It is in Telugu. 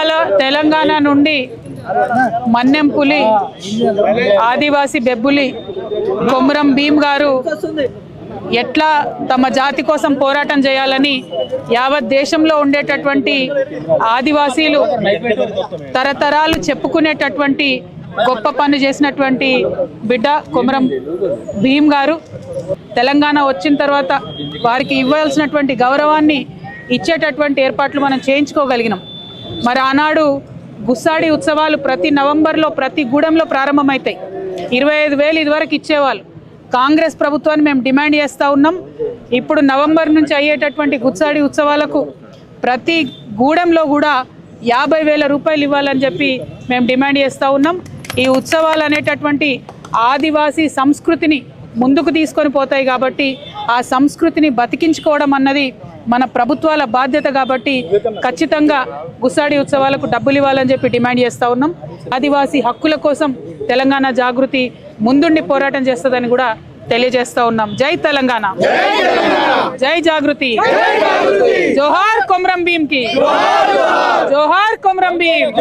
జిల్లాలో తెలంగాణ నుండి మన్నెంపులి ఆదివాసి బెబ్బులి కొమురం భీం గారు ఎట్లా తమ జాతి కోసం పోరాటం చేయాలని యావత్ దేశంలో ఉండేటటువంటి ఆదివాసీలు తరతరాలు చెప్పుకునేటటువంటి గొప్ప పని చేసినటువంటి బిడ్డ కొమరం భీం గారు. తెలంగాణ వచ్చిన తర్వాత వారికి ఇవ్వాల్సినటువంటి గౌరవాన్ని ఇచ్చేటటువంటి ఏర్పాట్లు మనం చేయించుకోగలిగినాం. మరి ఆనాడు గుస్సాడి ఉత్సవాలు ప్రతి నవంబర్లో ప్రతి గూడెంలో ప్రారంభమవుతాయి ఇరవై ఐదు వేలు ఇదివరకు ఇచ్చేవాళ్ళు. కాంగ్రెస్ ప్రభుత్వాన్ని మేము డిమాండ్ చేస్తూ ఉన్నాం. ఇప్పుడు నవంబర్ నుంచి అయ్యేటటువంటి గుత్సాడి ఉత్సవాలకు ప్రతి గూడెంలో కూడా యాభై వేల రూపాయలు ఇవ్వాలని చెప్పి మేము డిమాండ్ చేస్తూ ఉన్నాం. ఈ ఉత్సవాలు అనేటటువంటి ఆదివాసీ సంస్కృతిని ముందుకు తీసుకొని పోతాయి కాబట్టి ఆ సంస్కృతిని బతికించుకోవడం అన్నది మన ప్రభుత్వాల బాధ్యత కాబట్టి ఖచ్చితంగా గుసాడి ఉత్సవాలకు డబ్బులు ఇవ్వాలని చెప్పి డిమాండ్ చేస్తూ ఉన్నాం. ఆదివాసీ హక్కుల కోసం తెలంగాణ జాగృతి ముందుండి పోరాటం చేస్తుందని కూడా తెలియజేస్తా ఉన్నాం. జై తెలంగాణ. జై జాగృతి. జోహార్ కొమరం భీమ్. కి జోహార్. కొమరం భీమ్